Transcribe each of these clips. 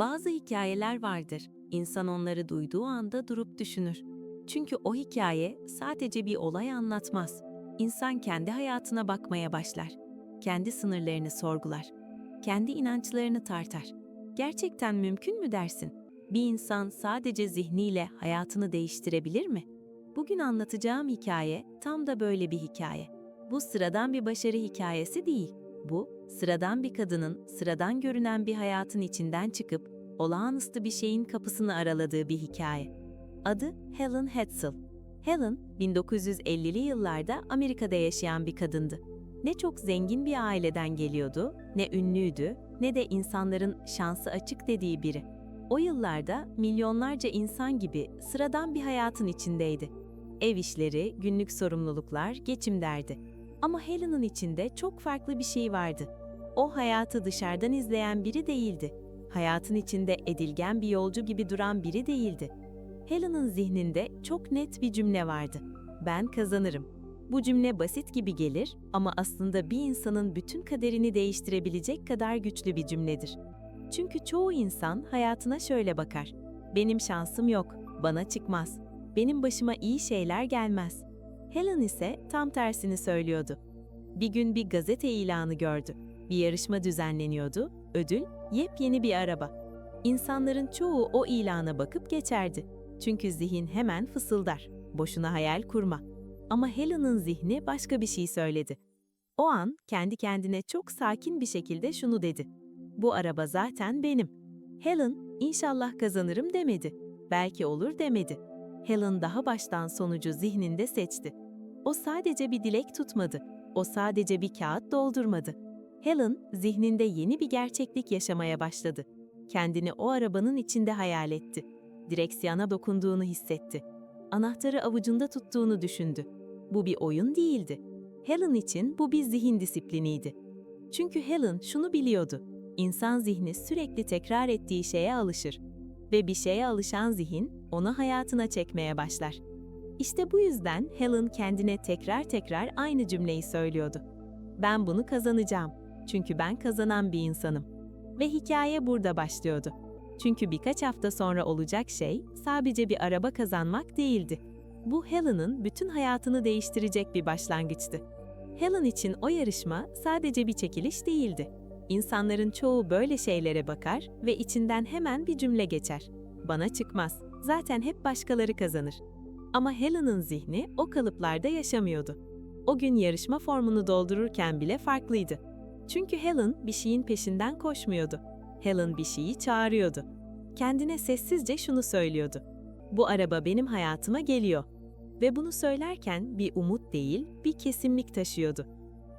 Bazı hikayeler vardır. İnsan onları duyduğu anda durup düşünür. Çünkü o hikaye sadece bir olay anlatmaz. İnsan kendi hayatına bakmaya başlar. Kendi sınırlarını sorgular. Kendi inançlarını tartar. Gerçekten mümkün mü dersin? Bir insan sadece zihniyle hayatını değiştirebilir mi? Bugün anlatacağım hikaye tam da böyle bir hikaye. Bu sıradan bir başarı hikayesi değil. Bu, sıradan bir kadının sıradan görünen bir hayatın içinden çıkıp olağanüstü bir şeyin kapısını araladığı bir hikaye. Adı Helen Hetzel. Helen, 1950'li yıllarda Amerika'da yaşayan bir kadındı. Ne çok zengin bir aileden geliyordu, ne ünlüydü, ne de insanların şansı açık dediği biri. O yıllarda milyonlarca insan gibi sıradan bir hayatın içindeydi. Ev işleri, günlük sorumluluklar, geçim derdi. Ama Helen'ın içinde çok farklı bir şey vardı. O hayatı dışarıdan izleyen biri değildi. Hayatın içinde edilgen bir yolcu gibi duran biri değildi. Helen'ın zihninde çok net bir cümle vardı. Ben kazanırım. Bu cümle basit gibi gelir ama aslında bir insanın bütün kaderini değiştirebilecek kadar güçlü bir cümledir. Çünkü çoğu insan hayatına şöyle bakar. Benim şansım yok, bana çıkmaz. Benim başıma iyi şeyler gelmez. Helen ise tam tersini söylüyordu. Bir gün bir gazete ilanı gördü. Bir yarışma düzenleniyordu. Ödül yepyeni bir araba. İnsanların çoğu o ilana bakıp geçerdi. Çünkü zihin hemen fısıldar. Boşuna hayal kurma. Ama Helen'ın zihni başka bir şey söyledi. O an kendi kendine çok sakin bir şekilde şunu dedi. Bu araba zaten benim. Helen, inşallah kazanırım demedi. Belki olur demedi. Helen daha baştan sonucu zihninde seçti. O sadece bir dilek tutmadı. O sadece bir kağıt doldurmadı. Helen, zihninde yeni bir gerçeklik yaşamaya başladı. Kendini o arabanın içinde hayal etti. Direksiyona dokunduğunu hissetti. Anahtarı avucunda tuttuğunu düşündü. Bu bir oyun değildi. Helen için bu bir zihin disipliniydi. Çünkü Helen şunu biliyordu. İnsan zihni sürekli tekrar ettiği şeye alışır ve bir şeye alışan zihin onu hayatına çekmeye başlar. İşte bu yüzden Helen kendine tekrar tekrar aynı cümleyi söylüyordu. Ben bunu kazanacağım. Çünkü ben kazanan bir insanım. Ve hikaye burada başlıyordu. Çünkü birkaç hafta sonra olacak şey sadece bir araba kazanmak değildi. Bu Helen'ın bütün hayatını değiştirecek bir başlangıçtı. Helen için o yarışma sadece bir çekiliş değildi. İnsanların çoğu böyle şeylere bakar ve içinden hemen bir cümle geçer. Bana çıkmaz. Zaten hep başkaları kazanır. Ama Helen'ın zihni o kalıplarda yaşamıyordu. O gün yarışma formunu doldururken bile farklıydı. Çünkü Helen bir şeyin peşinden koşmuyordu. Helen bir şeyi çağırıyordu. Kendine sessizce şunu söylüyordu. Bu araba benim hayatıma geliyor. Ve bunu söylerken bir umut değil, bir kesimlik taşıyordu.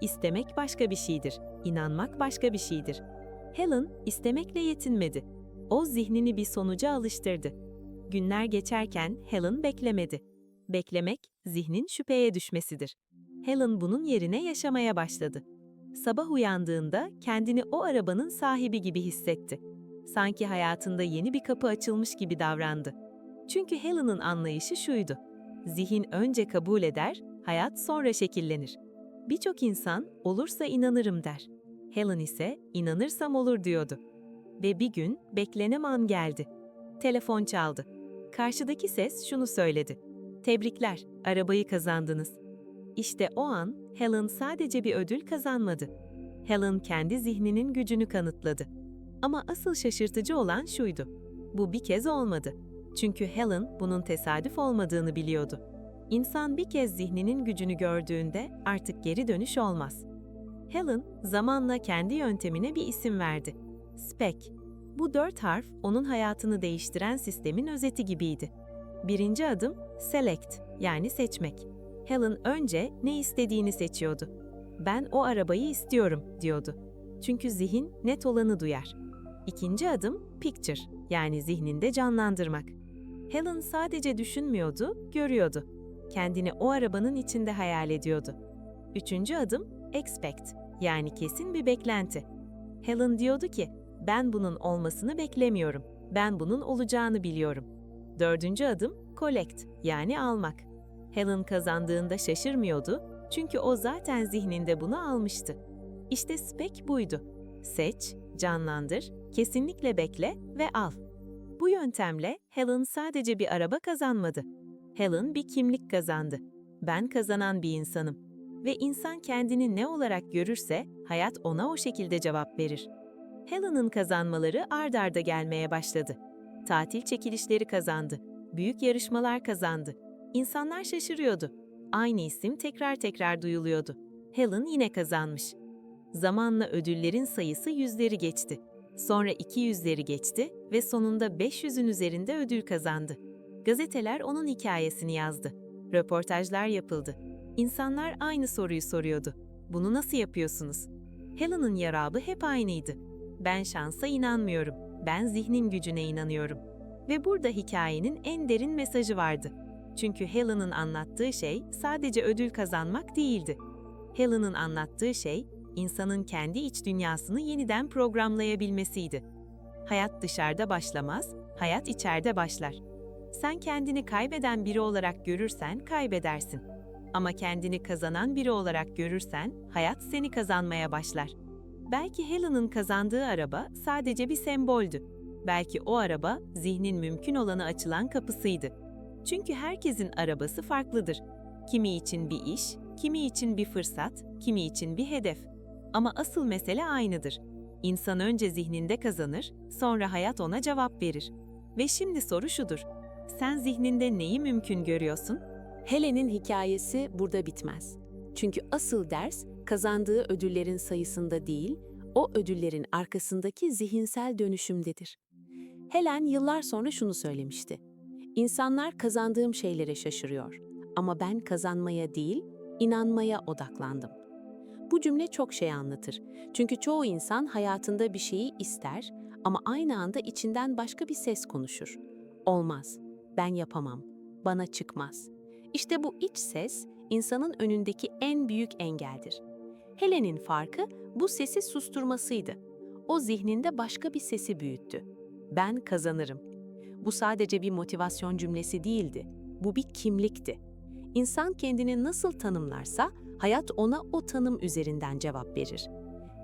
İstemek başka bir şeydir, inanmak başka bir şeydir. Helen istemekle yetinmedi. O zihnini bir sonuca alıştırdı. Günler geçerken Helen beklemedi. Beklemek, zihnin şüpheye düşmesidir. Helen bunun yerine yaşamaya başladı. Sabah uyandığında kendini o arabanın sahibi gibi hissetti. Sanki hayatında yeni bir kapı açılmış gibi davrandı. Çünkü Helen'ın anlayışı şuydu. Zihin önce kabul eder, hayat sonra şekillenir. Birçok insan olursa inanırım der. Helen ise inanırsam olur diyordu. Ve bir gün beklenen an geldi. Telefon çaldı. Karşıdaki ses şunu söyledi. Tebrikler, arabayı kazandınız. İşte o an Helen sadece bir ödül kazanmadı. Helen kendi zihninin gücünü kanıtladı. Ama asıl şaşırtıcı olan şuydu. Bu bir kez olmadı. Çünkü Helen bunun tesadüf olmadığını biliyordu. İnsan bir kez zihninin gücünü gördüğünde artık geri dönüş olmaz. Helen zamanla kendi yöntemine bir isim verdi. SPEC. Bu dört harf onun hayatını değiştiren sistemin özeti gibiydi. Birinci adım select yani seçmek. Helen önce ne istediğini seçiyordu. Ben o arabayı istiyorum diyordu. Çünkü zihin net olanı duyar. İkinci adım picture yani zihninde canlandırmak. Helen sadece düşünmüyordu, görüyordu. Kendini o arabanın içinde hayal ediyordu. Üçüncü adım expect yani kesin bir beklenti. Helen diyordu ki, ben bunun olmasını beklemiyorum. Ben bunun olacağını biliyorum. Dördüncü adım collect yani almak. Helen kazandığında şaşırmıyordu çünkü o zaten zihninde bunu almıştı. İşte spek buydu. Seç, canlandır, kesinlikle bekle ve al. Bu yöntemle Helen sadece bir araba kazanmadı. Helen bir kimlik kazandı. Ben kazanan bir insanım. Ve insan kendini ne olarak görürse hayat ona o şekilde cevap verir. Helen'ın kazanmaları ard arda gelmeye başladı. Tatil çekilişleri kazandı. Büyük yarışmalar kazandı. İnsanlar şaşırıyordu. Aynı isim tekrar tekrar duyuluyordu. Helen yine kazanmış. Zamanla ödüllerin sayısı yüzleri geçti. Sonra 200'leri geçti ve sonunda 500'ün üzerinde ödül kazandı. Gazeteler onun hikayesini yazdı. Röportajlar yapıldı. İnsanlar aynı soruyu soruyordu. Bunu nasıl yapıyorsunuz? Helen'ın yarabı hep aynıydı. Ben şansa inanmıyorum. Ben zihnin gücüne inanıyorum. Ve burada hikayenin en derin mesajı vardı. Çünkü Helen'ın anlattığı şey sadece ödül kazanmak değildi. Helen'ın anlattığı şey insanın kendi iç dünyasını yeniden programlayabilmesiydi. Hayat dışarıda başlamaz, hayat içeride başlar. Sen kendini kaybeden biri olarak görürsen kaybedersin. Ama kendini kazanan biri olarak görürsen hayat seni kazanmaya başlar. Belki Helen'ın kazandığı araba sadece bir semboldü. Belki o araba zihnin mümkün olanı açılan kapısıydı. Çünkü herkesin arabası farklıdır. Kimi için bir iş, kimi için bir fırsat, kimi için bir hedef. Ama asıl mesele aynıdır. İnsan önce zihninde kazanır, sonra hayat ona cevap verir. Ve şimdi soru şudur. Sen zihninde neyi mümkün görüyorsun? Helen'in hikayesi burada bitmez. Çünkü asıl ders kazandığı ödüllerin sayısında değil, o ödüllerin arkasındaki zihinsel dönüşümdedir. Helen yıllar sonra şunu söylemişti. İnsanlar kazandığım şeylere şaşırıyor ama ben kazanmaya değil, inanmaya odaklandım. Bu cümle çok şey anlatır. Çünkü çoğu insan hayatında bir şeyi ister ama aynı anda içinden başka bir ses konuşur. Olmaz, ben yapamam, bana çıkmaz. İşte bu iç ses insanın önündeki en büyük engeldir. Helen'in farkı bu sesi susturmasıydı. O zihninde başka bir sesi büyüttü. Ben kazanırım. Bu sadece bir motivasyon cümlesi değildi. Bu bir kimlikti. İnsan kendini nasıl tanımlarsa hayat ona o tanım üzerinden cevap verir.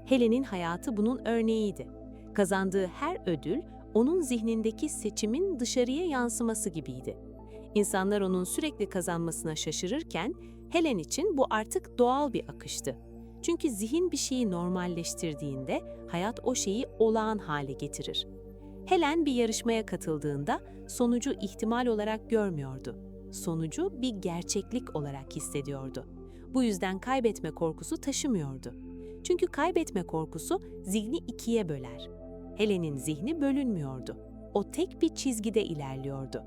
Helen'in hayatı bunun örneğiydi. Kazandığı her ödül onun zihnindeki seçimin dışarıya yansıması gibiydi. İnsanlar onun sürekli kazanmasına şaşırırken Helen için bu artık doğal bir akıştı. Çünkü zihin bir şeyi normalleştirdiğinde hayat o şeyi olağan hale getirir. Helen bir yarışmaya katıldığında sonucu ihtimal olarak görmüyordu. Sonucu bir gerçeklik olarak hissediyordu. Bu yüzden kaybetme korkusu taşımıyordu. Çünkü kaybetme korkusu zihni ikiye böler. Helen'in zihni bölünmüyordu. O tek bir çizgide ilerliyordu.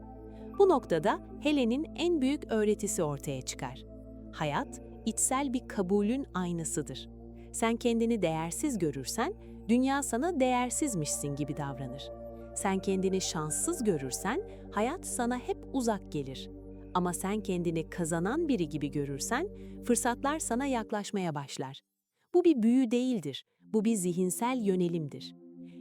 Bu noktada Helen'in en büyük öğretisi ortaya çıkar. Hayat, içsel bir kabulün aynasıdır. Sen kendini değersiz görürsen, dünya sana değersizmişsin gibi davranır. Sen kendini şanssız görürsen, hayat sana hep uzak gelir. Ama sen kendini kazanan biri gibi görürsen, fırsatlar sana yaklaşmaya başlar. Bu bir büyü değildir, bu bir zihinsel yönelimdir.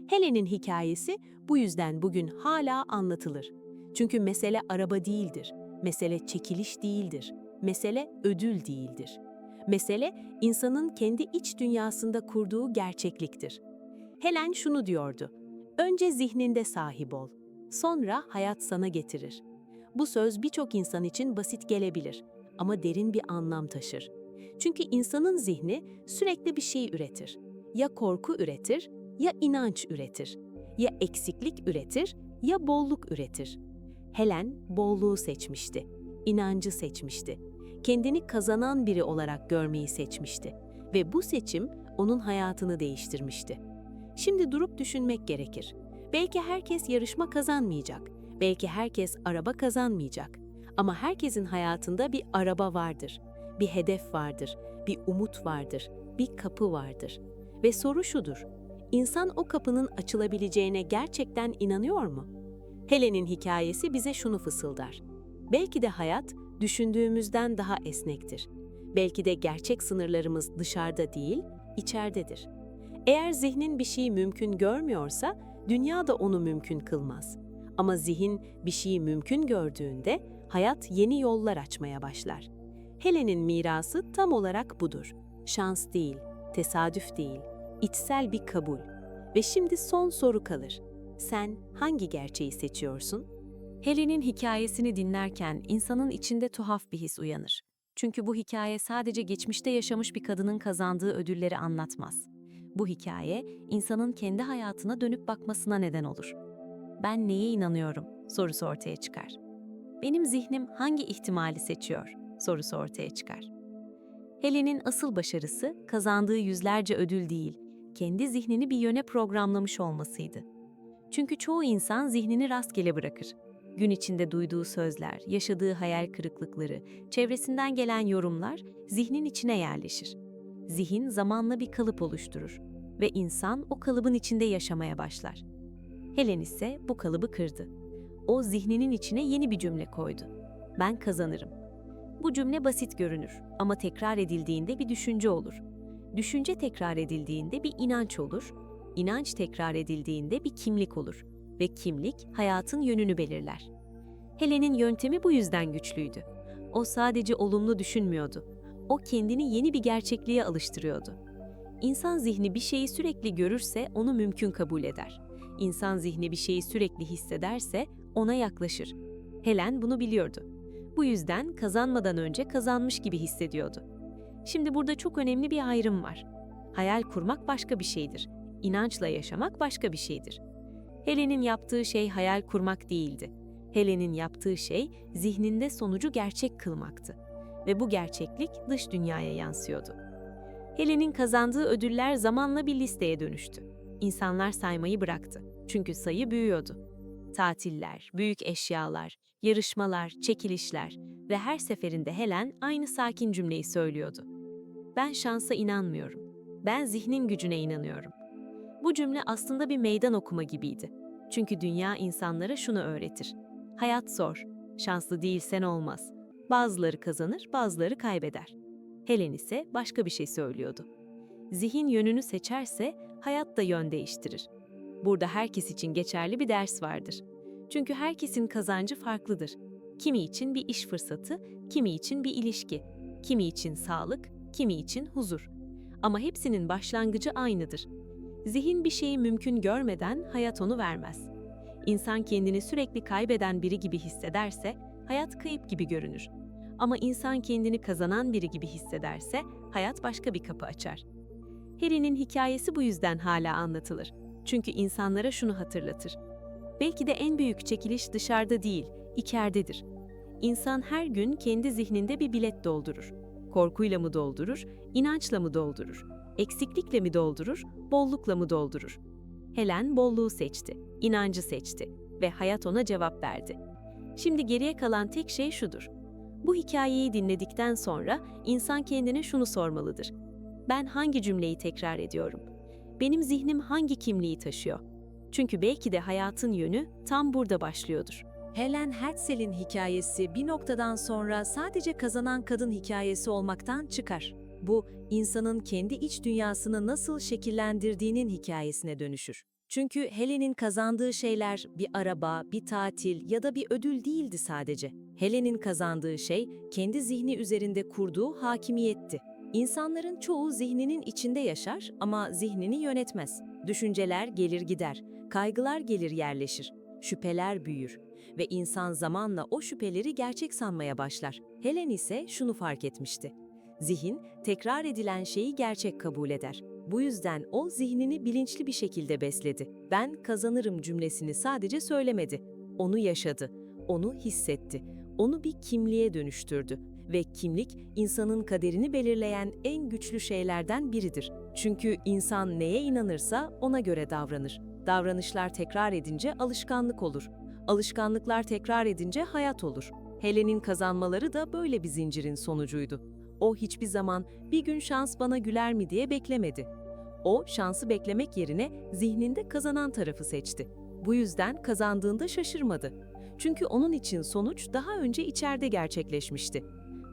Helen'in hikayesi bu yüzden bugün hala anlatılır. Çünkü mesele araba değildir, mesele çekiliş değildir, mesele ödül değildir. Mesele insanın kendi iç dünyasında kurduğu gerçekliktir. Helen şunu diyordu, önce zihninde sahip ol, sonra hayat sana getirir. Bu söz birçok insan için basit gelebilir ama derin bir anlam taşır. Çünkü insanın zihni sürekli bir şey üretir. Ya korku üretir, ya inanç üretir. Ya eksiklik üretir, ya bolluk üretir. Helen bolluğu seçmişti, inancı seçmişti. Kendini kazanan biri olarak görmeyi seçmişti ve bu seçim onun hayatını değiştirmişti. Şimdi durup düşünmek gerekir. Belki herkes yarışma kazanmayacak, belki herkes araba kazanmayacak. Ama herkesin hayatında bir araba vardır, bir hedef vardır, bir umut vardır, bir kapı vardır. Ve soru şudur, insan o kapının açılabileceğine gerçekten inanıyor mu? Helen'in hikayesi bize şunu fısıldar. Belki de hayat düşündüğümüzden daha esnektir. Belki de gerçek sınırlarımız dışarıda değil, içeridedir. Eğer zihnin bir şeyi mümkün görmüyorsa, dünya da onu mümkün kılmaz. Ama zihin bir şeyi mümkün gördüğünde hayat yeni yollar açmaya başlar. Helen'in mirası tam olarak budur. Şans değil, tesadüf değil, içsel bir kabul. Ve şimdi son soru kalır. Sen hangi gerçeği seçiyorsun? Helen'in hikayesini dinlerken insanın içinde tuhaf bir his uyanır. Çünkü bu hikaye sadece geçmişte yaşamış bir kadının kazandığı ödülleri anlatmaz. Bu hikaye insanın kendi hayatına dönüp bakmasına neden olur. Ben neye inanıyorum sorusu ortaya çıkar. Benim zihnim hangi ihtimali seçiyor sorusu ortaya çıkar. Helen'in asıl başarısı kazandığı yüzlerce ödül değil, kendi zihnini bir yöne programlamış olmasıydı. Çünkü çoğu insan zihnini rastgele bırakır. Gün içinde duyduğu sözler, yaşadığı hayal kırıklıkları, çevresinden gelen yorumlar zihnin içine yerleşir. Zihin zamanla bir kalıp oluşturur ve insan o kalıbın içinde yaşamaya başlar. Helen ise bu kalıbı kırdı. O zihninin içine yeni bir cümle koydu. Ben kazanırım. Bu cümle basit görünür ama tekrar edildiğinde bir düşünce olur. Düşünce tekrar edildiğinde bir inanç olur. İnanç tekrar edildiğinde bir kimlik olur ve kimlik hayatın yönünü belirler. Helen'in yöntemi bu yüzden güçlüydü. O sadece olumlu düşünmüyordu. O kendini yeni bir gerçekliğe alıştırıyordu. İnsan zihni bir şeyi sürekli görürse onu mümkün kabul eder. İnsan zihni bir şeyi sürekli hissederse ona yaklaşır. Helen bunu biliyordu. Bu yüzden kazanmadan önce kazanmış gibi hissediyordu. Şimdi burada çok önemli bir ayrım var. Hayal kurmak başka bir şeydir. İnançla yaşamak başka bir şeydir. Helen'in yaptığı şey hayal kurmak değildi. Helen'in yaptığı şey zihninde sonucu gerçek kılmaktı. Ve bu gerçeklik dış dünyaya yansıyordu. Helen'in kazandığı ödüller zamanla bir listeye dönüştü. İnsanlar saymayı bıraktı. Çünkü sayı büyüyordu. Tatiller, büyük eşyalar, yarışmalar, çekilişler ve her seferinde Helen aynı sakin cümleyi söylüyordu. Ben şansa inanmıyorum. Ben zihnin gücüne inanıyorum. Bu cümle aslında bir meydan okuma gibiydi. Çünkü dünya insanlara şunu öğretir. Hayat zor. Şanslı değilsen olmaz. Bazıları kazanır, bazıları kaybeder. Helen ise başka bir şey söylüyordu. Zihin yönünü seçerse hayat da yön değiştirir. Burada herkes için geçerli bir ders vardır. Çünkü herkesin kazancı farklıdır. Kimi için bir iş fırsatı, kimi için bir ilişki, kimi için sağlık, kimi için huzur. Ama hepsinin başlangıcı aynıdır. Zihin bir şeyi mümkün görmeden hayat onu vermez. İnsan kendini sürekli kaybeden biri gibi hissederse hayat kayıp gibi görünür. Ama insan kendini kazanan biri gibi hissederse hayat başka bir kapı açar. Harry'nin hikayesi bu yüzden hala anlatılır. Çünkü insanlara şunu hatırlatır. Belki de en büyük çekiliş dışarıda değil, içeridedir. İnsan her gün kendi zihninde bir bilet doldurur. Korkuyla mı doldurur, inançla mı doldurur? Eksiklikle mi doldurur, bollukla mı doldurur? Helen bolluğu seçti, inancı seçti ve hayat ona cevap verdi. Şimdi geriye kalan tek şey şudur. Bu hikayeyi dinledikten sonra insan kendine şunu sormalıdır. Ben hangi cümleyi tekrar ediyorum? Benim zihnim hangi kimliği taşıyor? Çünkü belki de hayatın yönü tam burada başlıyordur. Helen Herzl'in hikayesi bir noktadan sonra sadece kazanan kadın hikayesi olmaktan çıkar. Bu, insanın kendi iç dünyasını nasıl şekillendirdiğinin hikayesine dönüşür. Çünkü Helen'in kazandığı şeyler bir araba, bir tatil ya da bir ödül değildi sadece. Helen'in kazandığı şey kendi zihni üzerinde kurduğu hakimiyetti. İnsanların çoğu zihninin içinde yaşar ama zihnini yönetmez. Düşünceler gelir gider, kaygılar gelir yerleşir, şüpheler büyür ve insan zamanla o şüpheleri gerçek sanmaya başlar. Helen ise şunu fark etmişti. Zihin, tekrar edilen şeyi gerçek kabul eder. Bu yüzden o zihnini bilinçli bir şekilde besledi. Ben kazanırım cümlesini sadece söylemedi. Onu yaşadı, onu hissetti, onu bir kimliğe dönüştürdü. Ve kimlik, insanın kaderini belirleyen en güçlü şeylerden biridir. Çünkü insan neye inanırsa ona göre davranır. Davranışlar tekrar edince alışkanlık olur. Alışkanlıklar tekrar edince hayat olur. Helen'in kazanmaları da böyle bir zincirin sonucuydu. O hiçbir zaman bir gün şans bana güler mi diye beklemedi. O şansı beklemek yerine zihninde kazanan tarafı seçti. Bu yüzden kazandığında şaşırmadı. Çünkü onun için sonuç daha önce içeride gerçekleşmişti.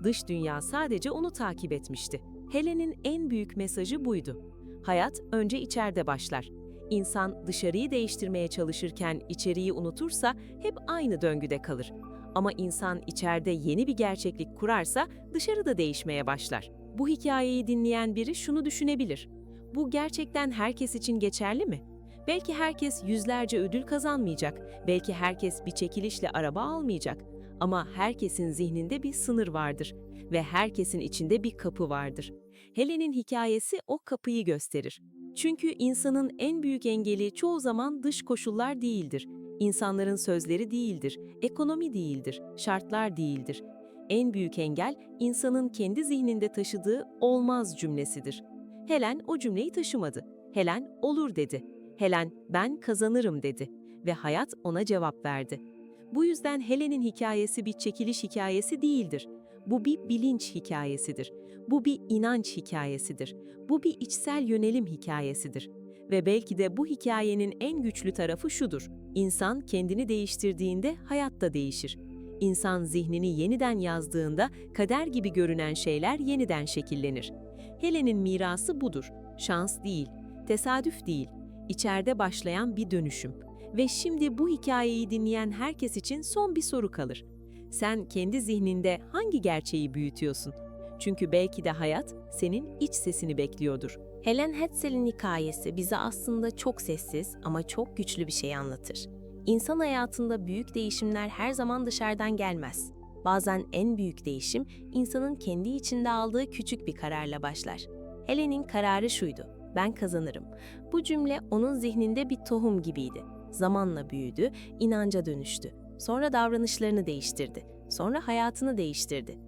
Dış dünya sadece onu takip etmişti. Helen'in en büyük mesajı buydu. Hayat önce içeride başlar. İnsan dışarıyı değiştirmeye çalışırken içeriği unutursa hep aynı döngüde kalır. Ama insan içeride yeni bir gerçeklik kurarsa dışarıda değişmeye başlar. Bu hikayeyi dinleyen biri şunu düşünebilir. bu gerçekten herkes için geçerli mi? Belki herkes yüzlerce ödül kazanmayacak, belki herkes bir çekilişle araba almayacak. Ama herkesin zihninde bir sınır vardır ve herkesin içinde bir kapı vardır. Helen'in hikayesi o kapıyı gösterir. Çünkü insanın en büyük engeli çoğu zaman dış koşullar değildir. İnsanların sözleri değildir, ekonomi değildir, şartlar değildir. En büyük engel insanın kendi zihninde taşıdığı olmaz cümlesidir. Helen o cümleyi taşımadı. Helen olur dedi. Helen ben kazanırım dedi ve hayat ona cevap verdi. Bu yüzden Helen'in hikayesi bir çekiliş hikayesi değildir. Bu bir bilinç hikayesidir. Bu bir inanç hikayesidir. Bu bir içsel yönelim hikayesidir. Ve belki de bu hikayenin en güçlü tarafı şudur. İnsan kendini değiştirdiğinde hayat da değişir. İnsan zihnini yeniden yazdığında kader gibi görünen şeyler yeniden şekillenir. Helen'in mirası budur. Şans değil, tesadüf değil, içeride başlayan bir dönüşüm. Ve şimdi bu hikayeyi dinleyen herkes için son bir soru kalır. Sen kendi zihninde hangi gerçeği büyütüyorsun? Çünkü belki de hayat senin iç sesini bekliyordur. Helen Hetzel'in hikayesi bize aslında çok sessiz ama çok güçlü bir şey anlatır. İnsan hayatında büyük değişimler her zaman dışarıdan gelmez. Bazen en büyük değişim insanın kendi içinde aldığı küçük bir kararla başlar. Helen'in kararı şuydu: ben kazanırım. Bu cümle onun zihninde bir tohum gibiydi. Zamanla büyüdü, inanca dönüştü. Sonra davranışlarını değiştirdi. Sonra hayatını değiştirdi.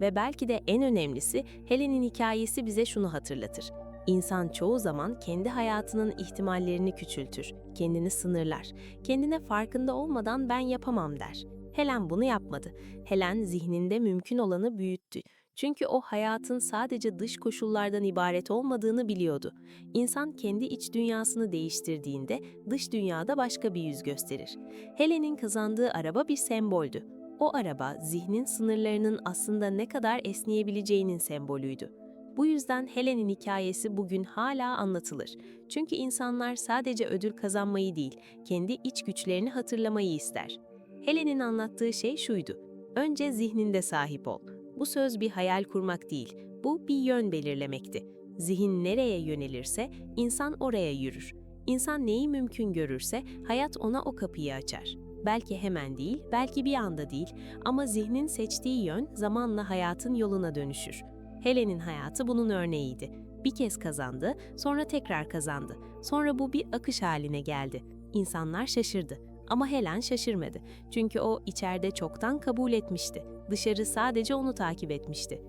Ve belki de en önemlisi Helen'in hikayesi bize şunu hatırlatır. İnsan çoğu zaman kendi hayatının ihtimallerini küçültür, kendini sınırlar. Kendine farkında olmadan ben yapamam der. Helen bunu yapmadı. Helen zihninde mümkün olanı büyüttü. Çünkü o hayatın sadece dış koşullardan ibaret olmadığını biliyordu. İnsan kendi iç dünyasını değiştirdiğinde dış dünyada başka bir yüz gösterir. Helen'in kazandığı araba bir semboldü. O araba zihnin sınırlarının aslında ne kadar esneyebileceğinin sembolüydü. Bu yüzden Helen'in hikayesi bugün hala anlatılır. Çünkü insanlar sadece ödül kazanmayı değil, kendi iç güçlerini hatırlamayı ister. Helen'in anlattığı şey şuydu. Önce zihninde sahip ol. Bu söz bir hayal kurmak değil, bu bir yön belirlemekti. Zihin nereye yönelirse insan oraya yürür. İnsan neyi mümkün görürse hayat ona o kapıyı açar. Belki hemen değil, belki bir anda değil ama zihnin seçtiği yön zamanla hayatın yoluna dönüşür. Helen'in hayatı bunun örneğiydi. Bir kez kazandı, sonra tekrar kazandı. Sonra bu bir akış haline geldi. İnsanlar şaşırdı. Ama Helen şaşırmadı. Çünkü o içeride çoktan kabul etmişti. Dışarı sadece onu takip etmişti.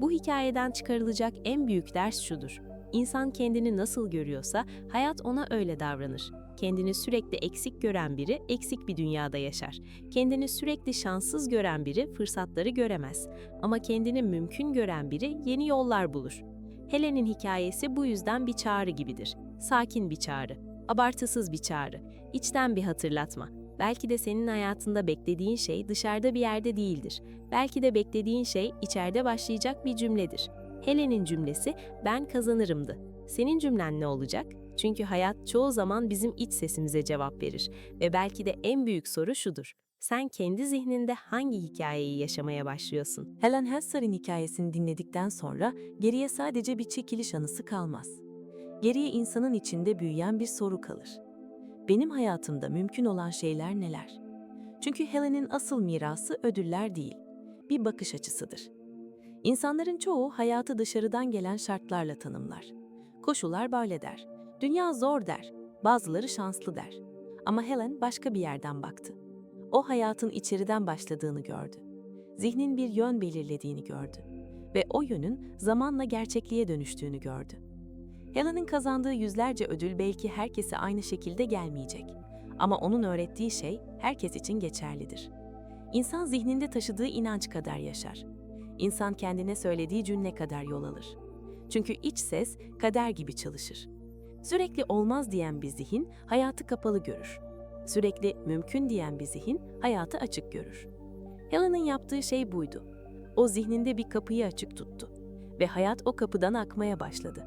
Bu hikayeden çıkarılacak en büyük ders şudur. İnsan kendini nasıl görüyorsa hayat ona öyle davranır. Kendini sürekli eksik gören biri eksik bir dünyada yaşar. Kendini sürekli şanssız gören biri fırsatları göremez. Ama kendini mümkün gören biri yeni yollar bulur. Helen'in hikayesi bu yüzden bir çağrı gibidir. Sakin bir çağrı, abartısız bir çağrı, içten bir hatırlatma. Belki de senin hayatında beklediğin şey dışarıda bir yerde değildir. Belki de beklediğin şey içeride başlayacak bir cümledir. Helen'in cümlesi ben kazanırımdı. Senin cümlen ne olacak? Çünkü hayat çoğu zaman bizim iç sesimize cevap verir ve belki de en büyük soru şudur. Sen kendi zihninde hangi hikayeyi yaşamaya başlıyorsun? Helen Hesser'in hikayesini dinledikten sonra geriye sadece bir çekiliş anısı kalmaz. Geriye insanın içinde büyüyen bir soru kalır. Benim hayatımda mümkün olan şeyler neler? Çünkü Helen'in asıl mirası ödüller değil, bir bakış açısıdır. İnsanların çoğu hayatı dışarıdan gelen şartlarla tanımlar. Koşullar böyle der. Dünya zor der. Bazıları şanslı der. Ama Helen başka bir yerden baktı. O hayatın içeriden başladığını gördü. Zihnin bir yön belirlediğini gördü ve o yönün zamanla gerçekliğe dönüştüğünü gördü. Helen'in kazandığı yüzlerce ödül belki herkese aynı şekilde gelmeyecek. Ama onun öğrettiği şey herkes için geçerlidir. İnsan zihninde taşıdığı inanç kadar yaşar. İnsan kendine söylediği cümle kadar yol alır. Çünkü iç ses kader gibi çalışır. Sürekli olmaz diyen bir zihin hayatı kapalı görür. Sürekli mümkün diyen bir zihin hayatı açık görür. Helen'ın yaptığı şey buydu. O zihninde bir kapıyı açık tuttu ve hayat o kapıdan akmaya başladı.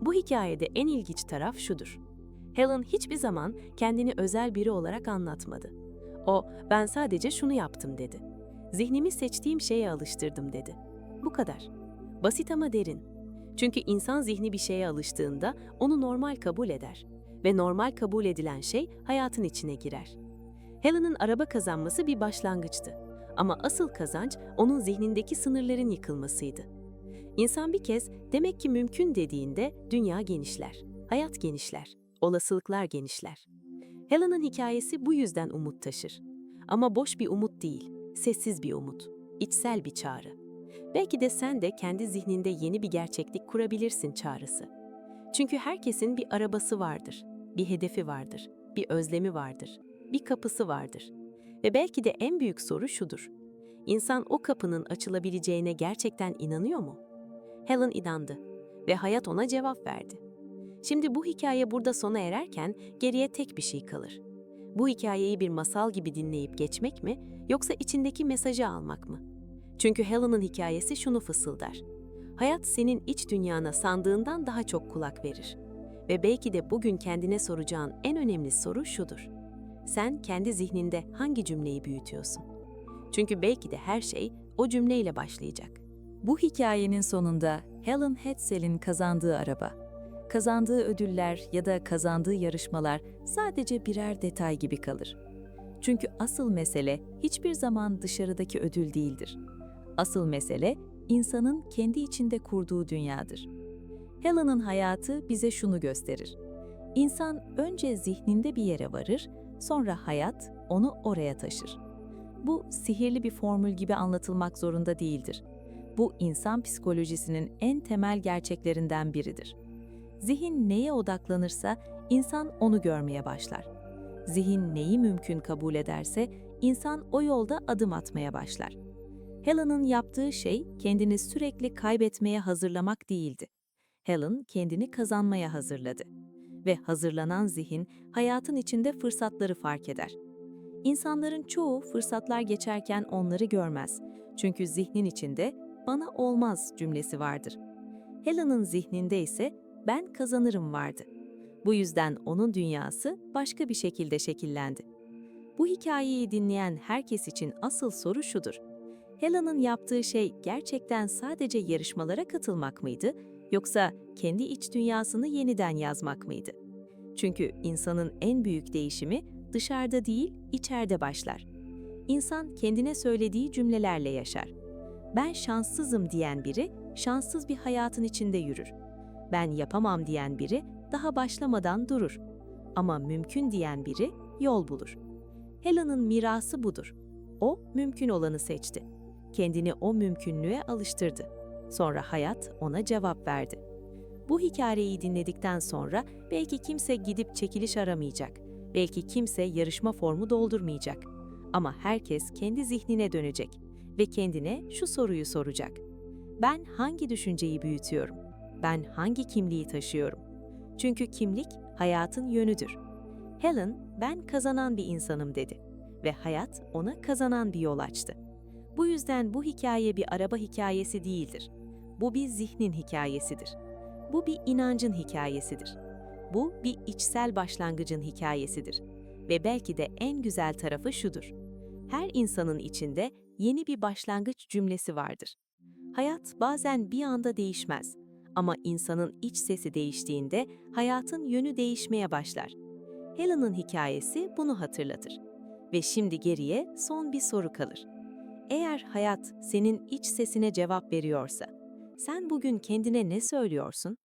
Bu hikayede en ilginç taraf şudur. Helen hiçbir zaman kendini özel biri olarak anlatmadı. O, ben sadece şunu yaptım dedi. Zihnimi seçtiğim şeye alıştırdım dedi. Bu kadar. Basit ama derin. Çünkü insan zihni bir şeye alıştığında onu normal kabul eder ve normal kabul edilen şey hayatın içine girer. Helen'ın araba kazanması bir başlangıçtı ama asıl kazanç onun zihnindeki sınırların yıkılmasıydı. İnsan bir kez demek ki mümkün dediğinde dünya genişler, hayat genişler, olasılıklar genişler. Helen'ın hikayesi bu yüzden umut taşır. Ama boş bir umut değil, sessiz bir umut, içsel bir çağrı. Belki de sen de kendi zihninde yeni bir gerçeklik kurabilirsin çağrısı. Çünkü herkesin bir arabası vardır, bir hedefi vardır, bir özlemi vardır, bir kapısı vardır. Ve belki de en büyük soru şudur. İnsan o kapının açılabileceğine gerçekten inanıyor mu? Helen inandı ve hayat ona cevap verdi. Şimdi bu hikaye burada sona ererken geriye tek bir şey kalır. Bu hikayeyi bir masal gibi dinleyip geçmek mi yoksa içindeki mesajı almak mı? Çünkü Helen'ın hikayesi şunu fısıldar. Hayat senin iç dünyana sandığından daha çok kulak verir. Ve belki de bugün kendine soracağın en önemli soru şudur. Sen kendi zihninde hangi cümleyi büyütüyorsun? Çünkü belki de her şey o cümleyle başlayacak. Bu hikayenin sonunda Helen Hetzel'in kazandığı araba, kazandığı ödüller ya da kazandığı yarışmalar sadece birer detay gibi kalır. Çünkü asıl mesele hiçbir zaman dışarıdaki ödül değildir. Asıl mesele insanın kendi içinde kurduğu dünyadır. Helen'ın hayatı bize şunu gösterir. İnsan önce zihninde bir yere varır, sonra hayat onu oraya taşır. Bu sihirli bir formül gibi anlatılmak zorunda değildir. Bu insan psikolojisinin en temel gerçeklerinden biridir. Zihin neye odaklanırsa insan onu görmeye başlar. Zihin neyi mümkün kabul ederse insan o yolda adım atmaya başlar. Helen'ın yaptığı şey kendini sürekli kaybetmeye hazırlamak değildi. Helen kendini kazanmaya hazırladı. Ve hazırlanan zihin hayatın içinde fırsatları fark eder. İnsanların çoğu fırsatlar geçerken onları görmez. Çünkü zihnin içinde bana olmaz cümlesi vardır. Helen'ın zihninde ise ben kazanırım vardı. Bu yüzden onun dünyası başka bir şekilde şekillendi. Bu hikayeyi dinleyen herkes için asıl soru şudur. Helen'ın yaptığı şey gerçekten sadece yarışmalara katılmak mıydı yoksa kendi iç dünyasını yeniden yazmak mıydı? Çünkü insanın en büyük değişimi dışarıda değil, içeride başlar. İnsan kendine söylediği cümlelerle yaşar. Ben şanssızım diyen biri şanssız bir hayatın içinde yürür. Ben yapamam diyen biri daha başlamadan durur. Ama mümkün diyen biri yol bulur. Helen'ın mirası budur. O mümkün olanı seçti. Kendini o mümkünlüğe alıştırdı. Sonra hayat ona cevap verdi. Bu hikayeyi dinledikten sonra belki kimse gidip çekiliş aramayacak. Belki kimse yarışma formu doldurmayacak. Ama herkes kendi zihnine dönecek ve kendine şu soruyu soracak. Ben hangi düşünceyi büyütüyorum? Ben hangi kimliği taşıyorum? Çünkü kimlik hayatın yönüdür. Helen, ben kazanan bir insanım dedi ve hayat ona kazanan bir yol açtı. Bu yüzden bu hikaye bir araba hikayesi değildir. Bu bir zihnin hikayesidir. Bu bir inancın hikayesidir. Bu bir içsel başlangıcın hikayesidir. Ve belki de en güzel tarafı şudur. Her insanın içinde yeni bir başlangıç cümlesi vardır. Hayat bazen bir anda değişmez ama insanın iç sesi değiştiğinde hayatın yönü değişmeye başlar. Helen'ın hikayesi bunu hatırlatır. Ve şimdi geriye son bir soru kalır. Eğer hayat senin iç sesine cevap veriyorsa, sen bugün kendine ne söylüyorsun?